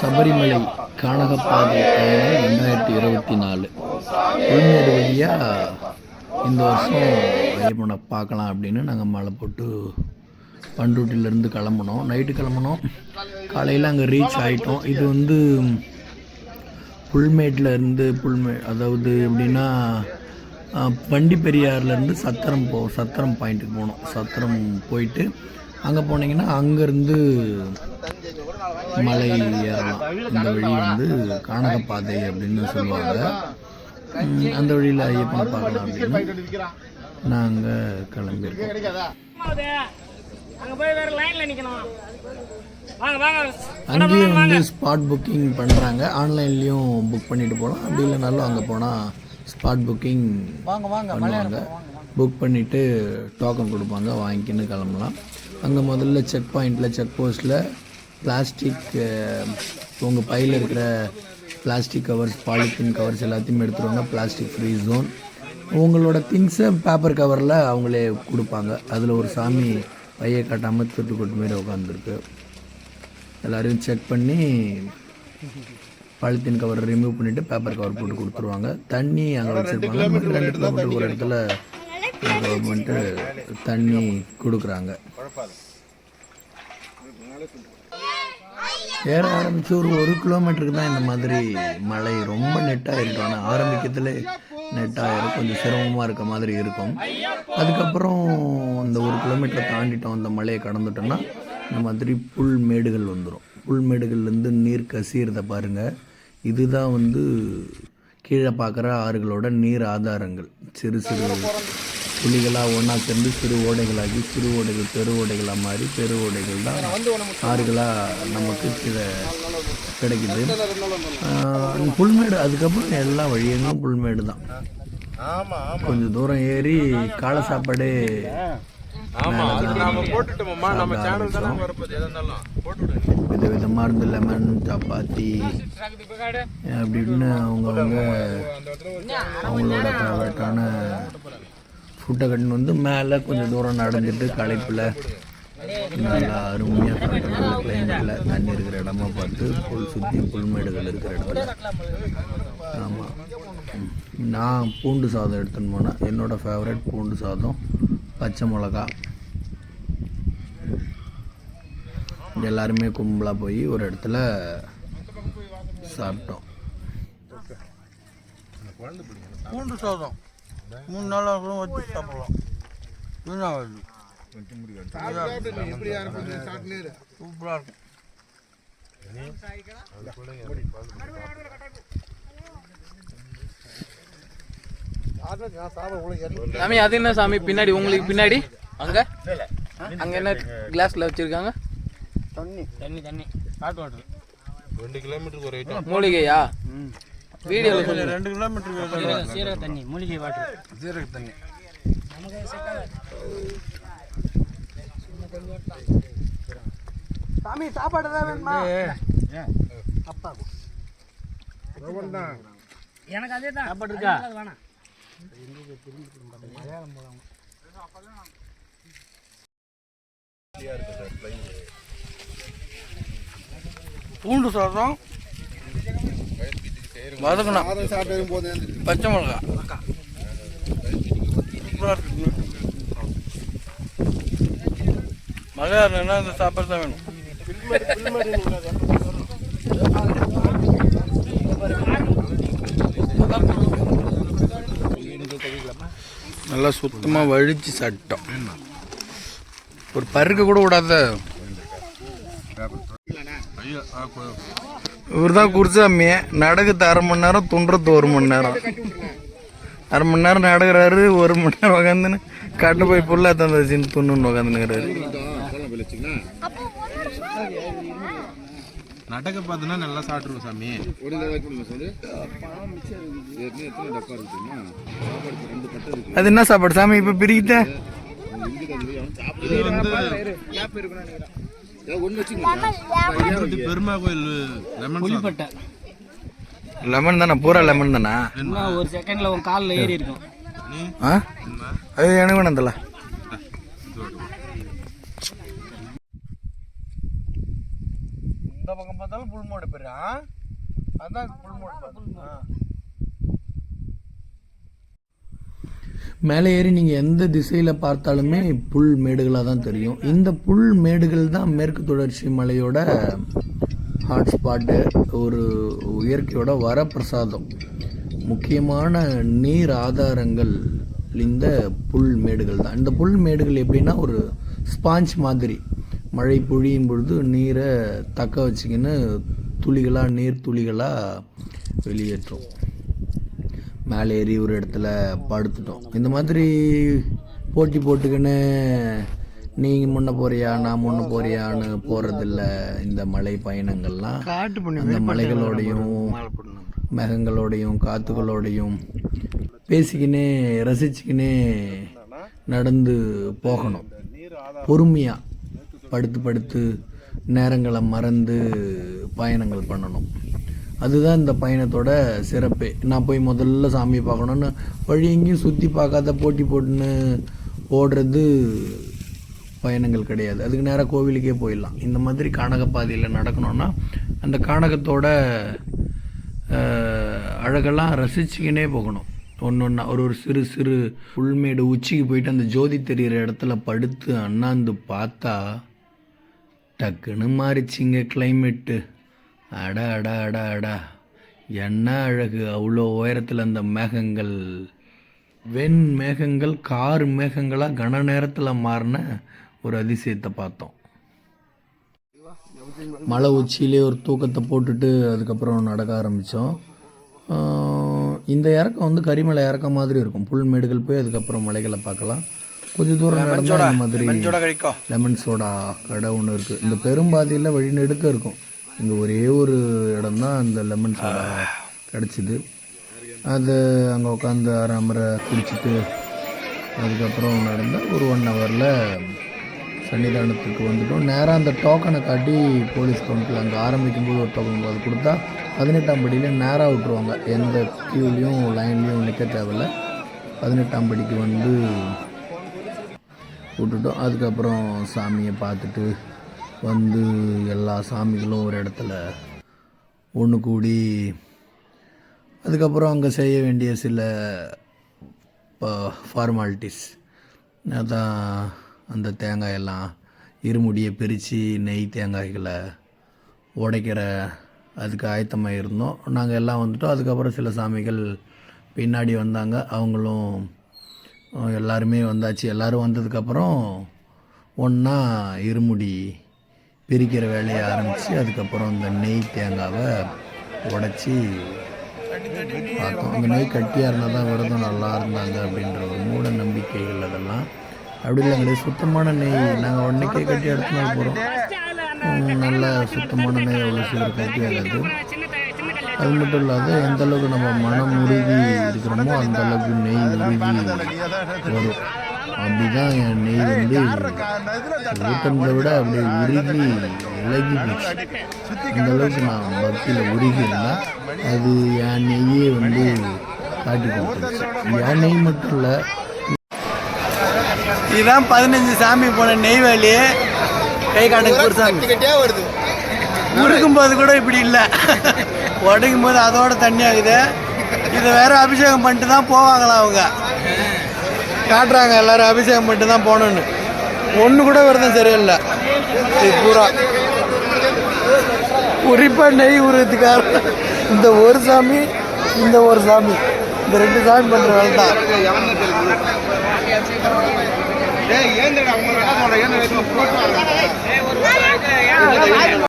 சபரிமலை கானகப்பாதை பயணம் ரெண்டாயிரத்தி இருபத்தி நாலு. உள்மேடு வழியாக இந்த வருஷம் ஐயப்பனை பார்க்கலாம் அப்படின்னு நாங்கள் மழை போட்டு பண்ருட்டிலேருந்து கிளம்புனோம். நைட்டு கிளம்புனோம். காலையில் அங்கே ரீச் ஆகிட்டோம் இது வந்து புல்மேட்லேருந்து புல்மே அதாவது எப்படின்னா வண்டி பெரியார்லேருந்து சத்திரம் போ சத்திரம் பாயிண்ட்டுக்கு போனோம். சத்திரம் போயிட்டு அங்கே போனீங்கன்னா அங்கேருந்து மலை ஏறலாம் இந்த வழி வந்து கானகப்பாதை அப்படின்னு சொல்லுவாங்க. அந்த வழியில் ஐயப்பனை பார்க்கலாம் அப்படின்னு நாங்கள் கிளம்பியிருக்கோம். அங்க போய் வேற லைன்ல நிக்கணும். வாங்க வாங்க. அங்கேயும் வந்து ஸ்பாட் புக்கிங் பண்ணுறாங்க ஆன்லைன்லேயும் புக் பண்ணிட்டு போகலாம் அப்படி இல்லைனாலும் அங்கே போனால் ஸ்பாட் புக்கிங் பண்ணுவாங்க. புக் பண்ணிவிட்டு டோக்கன் கொடுப்பாங்க. வாங்கிக்கின்னு கிளம்பலாம். அங்கே முதல்ல செக் பாயிண்டில் செக் போஸ்ட்டில் பிளாஸ்டிக் உங்கள் பையில் இருக்கிற பிளாஸ்டிக் கவர்ஸ் பாலித்தீன் கவர்ஸ் எல்லாத்தையும் எடுத்துருவாங்க. Plastic free zone. உங்களோட திங்ஸை பேப்பர் கவரில் அவங்களே கொடுப்பாங்க. அதில் ஒரு சாமி பையை காட்டாமல் தொட்டு கொட்டு மாரி உட்காந்துருக்கு எல்லாரையும் செக் பண்ணி பாலித்தீன் கவர் ரிமூவ் பண்ணிவிட்டு பேப்பர் கவர் போட்டு கொடுத்துருவாங்க. தண்ணி அங்கே வச்சுருப்பாங்க. ரெண்டு கிலோமீட்டர் ஒரு இடத்துல கவர்மெண்ட்டு தண்ணி கொடுக்குறாங்க. ஏற ஆரம்பித்து ஒரு ஒரு கிலோமீட்டருக்கு தான் இந்த மாதிரி மழை ரொம்ப நெட்டாக இருக்கும் ஆனால் ஆரம்பிக்கிறதுல நெட்டாக இருக்கும் கொஞ்சம் சிரமமாக இருக்க மாதிரி இருக்கும். அதுக்கப்புறம் இந்த ஒரு கிலோமீட்டரை தாண்டிட்டோம். அந்த மலையை கடந்துட்டோம்னா இந்த மாதிரி புல் மேடுகள் வந்துடும் புல் மேடுகள்லேருந்து நீர் கசியிறத பாருங்கள் இதுதான் வந்து கீழே பார்க்குற ஆறுகளோட நீர் ஆதாரங்கள். சிறு சிறு துளிகளாக ஒன்றா சேர்ந்து சிறு ஓடைகளாகி சிறு ஓடைகள் பெரு ஓடைகளாக மாறி பெரு ஓடைகள் தான் ஆறுகளாக நமக்கு கீழே கிடைக்குது. புல்மேடு அதுக்கப்புறம் எல்லா வழியெங்கும் புல்மேடு தான். கொஞ்சம் தூரம் ஏறி காலை சாப்பாடே வித விதமாக இருந்து லெமன் சப்பாத்தி அப்படின்னு அவங்கவுங்க அவங்களோட ஃபேவரட்டான ஃபுட்டை கட்டின்னு வந்து மேலே கொஞ்சம் தூரம் நடந்துட்டு களைப்பில் நல்லா அருமையாக சாப்பிட்டு நல்ல கிளைமேட்டில் தண்ணி இருக்கிற இடமா பார்த்து புல் சுற்றி புல்மேடுகள் இருக்கிற இடத்துல. ஆமாம் நான் பூண்டு சாதம் எடுத்துன்னு போனேன் என்னோடய ஃபேவரட் பூண்டு சாதம் பச்சை மிளகா. எல்லாருமே கும்பலாக போய் ஒரு இடத்துல சாப்பிட்டோம். பூண்டு சாதம். மூணு நாளாக கூட வச்சு சாப்பிடலாம். வீணாகாது சூப்பராக இருக்கும். சாமி அது என்ன சாமி? பின்னாடி உங்களுக்கு பின்னாடி? அங்க? அங்க என்ன கிளாஸ்ல வச்சிருக்காங்க? தண்ணி. தண்ணி தண்ணி. Hot water. மூலிகையா? வீடியோல ரெண்டு கிலோமீட்டருக்கு சீரக தண்ணி மூலிகை வாட்டர். ஜீரக தண்ணி. சாமி சாப்பாடு தான் வேணுமா? எனக்கு அதே தான். சாப்பாடு இருக்கா? வேணாம். பூண்டு சாதம் வதக்கணும். பச்சை மிளகா. சூப்பராக இருக்கு. மழை இல்லைன்னா இந்த சாப்பாடு தான் வேணும். நல்லா சுத்தமாக வழித்து சாப்பிட்டோம். ஒரு பருக்க கூட விடாத. இவர் தான் குருசாமி நடக்குது அரை மணி நேரம் துண்டுறது ஒரு மணி நேரம். அரை மணி நேரம் நடக்கிறாரு ஒரு மணி நேரம் உக்காந்துன்னு கட்டு போய் புல்லா தந்த வச்சுன்னு துண்ணுன்னு உக்காந்துனுக்கிறாரு நடக்க பார்த்தனா நல்லா சாப்பிட்டுருவோம் சாமி. அது என்ன சாப்பாடு? சாமி இப்போ பிரிக்கிட்ட? பெருமா கோயில் லெமன் தானே? பூரா லெமன் தானே? ஒரு செகண்ட்ல உன் காலில் ஏறி இருக்கும். ஆ? அது எனக்கு வேணும் தல. இந்த பக்கம் பார்த்தாலும் புல் மோடு பேரு ஆ? அதான் புல் மோடு மேலே ஏறி நீங்கள் எந்த திசையில் பார்த்தாலுமே புல் மேடுகளாக தான் தெரியும். இந்த புல் மேடுகள் தான் மேற்கு தொடர்ச்சி மலையோட ஹாட்ஸ்பாட்டு ஒரு இயற்கையோட வரப்பிரசாதம். முக்கியமான நீர் ஆதாரங்கள் இந்த புல் மேடுகள் தான். இந்த புல் மேடுகள் எப்படின்னா ஒரு ஸ்பாஞ்ச் மாதிரி. மழை பொழியும் பொழுது நீரை தக்க வச்சுக்கின்னு துளிகளாக நீர் துளிகளாக வெளியேற்றும். மேலே ஏறி ஒரு இடத்துல படுத்துட்டோம். இந்த மாதிரி போட்டி போட்டுக்கின்னு நீ முன்ன போறியா நான் முன்ன போறியான்னு போகிறதில்ல இந்த மலை பயணங்கள்லாம் அந்த மலைகளோடையும் மேகங்களோடையும் காத்துகளோடையும் பேசிக்கினே ரசிச்சுக்கினே நடந்து போகணும். பொறுமையாக படுத்து படுத்து நேரங்களை மறந்து பயணங்கள் பண்ணணும். அதுதான் இந்த பயணத்தோட சிறப்பே. நான் போய் முதல்ல சாமியை பார்க்கணுன்னு வழி எங்கேயும் சுற்றி பார்க்காத போட்டி போட்டுன்னு ஓடுறது பயணங்கள் கிடையாது. அதுக்கு நேராக கோவிலுக்கே போயிடலாம். இந்த மாதிரி கானகப்பாதையில் நடக்கணும்னா அந்த கானகத்தோட அழகெல்லாம் ரசிச்சுக்கினே போகணும். ஒன்று ஒன்றா ஒரு ஒரு சிறு சிறு புல்மேடு உச்சிக்கு போயிட்டு அந்த ஜோதி தெரிகிற இடத்துல படுத்து அண்ணாந்து பார்த்தா டக்குன்னு மாறிச்சிங்க கிளைமேட்டு அட அட அட அடா. என்ன அழகு. அவ்வளோ உயரத்தில் அந்த மேகங்கள். வெண் மேகங்கள் கார் மேகங்களாக கன நேரத்தில் மாறின ஒரு அதிசயத்தை பார்த்தோம். மலை உச்சியிலே ஒரு தூக்கத்தை போட்டுட்டு அதுக்கப்புறம் நடக்க ஆரம்பித்தோம் இந்த இறக்கம் வந்து கரிமலை இறக்கம் மாதிரி இருக்கும். புல்மேடுகள் போய் அதுக்கப்புறம் மலைகளை பார்க்கலாம். கொஞ்சம் தூரம் நடந்தால் இந்த மாதிரி லெமன் சோடா கடை ஒன்று இருக்குது இந்த பெரும்பாதையில் வழி நெடுக்க இருக்கும். இங்கே ஒரே ஒரு இடம் தான் அந்த லெமன் சோடா கிடச்சிது. அது அங்கே உட்காந்து அரை குடிச்சிட்டு அதுக்கப்புறம் நடந்தால் ஒரு ஒன் ஹவரில் சன்னிதானத்துக்கு வந்துட்டோம். நேராக அந்த டோக்கனை காட்டி போலீஸ் கவுண்டரில் அங்கே ஆரம்பிக்கும்போது ஒரு டோக்கன் அது கொடுத்தா பதினெட்டாம் படியில் நேராக விட்ருவாங்க எந்த கியூலையும் லைன்லேயும் நிற்க தேவையில்ல. பதினெட்டாம் படிக்கு வந்து விட்டுட்டோம். அதுக்கப்புறம் சாமியை பார்த்துட்டு வந்து எல்லா சாமிகளும் ஒரு இடத்துல ஒன்று கூடி அதுக்கப்புறம் அங்கே செய்ய வேண்டிய சில ஃபார்மாலிட்டிஸ் அதான் அந்த தேங்காயெல்லாம் இருமுடியை பிரித்து நெய் தேங்காய்களை உடைக்கிற அதுக்கு ஆயத்தமாக இருந்தோம். நாங்கள் எல்லாம் வந்துட்டோம். அதுக்கப்புறம் சில சாமிகள் பின்னாடி வந்தாங்க. அவங்களும் எல்லாருமே வந்தாச்சு. எல்லோரும் வந்ததுக்கப்புறம் ஒன்றா இருமுடி பிரிக்கிற வேலையை ஆரம்பித்து அதுக்கப்புறம் இந்த நெய் தேங்காவை உடச்சி பார்த்தோம். அந்த நெய் கட்டியாக இருந்தால் தான் விரதம் நல்லா இருந்தாங்க அப்படின்ற ஒரு மூட நம்பிக்கைகள் அதெல்லாம். அப்படி இல்லைங்களே சுத்தமான நெய். நாங்கள் உடனே கட்டி எடுத்துனா போகிறோம் நல்ல சுத்தமான நெய் அவ்வளோ சீக்கிரம் கட்டி ஆகாது அது மட்டும் இல்லாத எந்த அளவுக்கு நம்ம மனம் உருகி இருக்கிறோமோ அந்த அளவுக்கு நெய் உருகி வரும். அப்படிதான் என் நெய் வந்து ஊட்டத்தை விட அப்படியே உருகி இலகி போச்சு. அந்த அளவுக்கு நான் பக்தியில் உருகி இருந்தேன் அது என் நெய்யே வந்து காட்டி கொடுத்துருச்சு. என் நெய் மட்டும் இல்லை. இதுதான் பதினஞ்சு சாமி போன நெய்வேலி. கை காட்டுக்கு வருது? உருக்கும் போது கூட இப்படி இல்லை. உடைக்கும் போது அதோட தண்ணி ஆகுது. இதை வேற அபிஷேகம் பண்ணிட்டு தான் போவாங்களாம் அவங்க? காட்டுறாங்க எல்லாரும் அபிஷேகம் பண்ணிட்டு தான் போகணுன்னு ஒன்று கூட விரதம் சரியில்லை. இது பூரா. குறிப்பாக நெய் உருவத்துக்காக இந்த ஒரு சாமி இந்த ஒரு சாமி. இந்த ரெண்டு சாமி பண்ணுற வேலை தான். ஏன்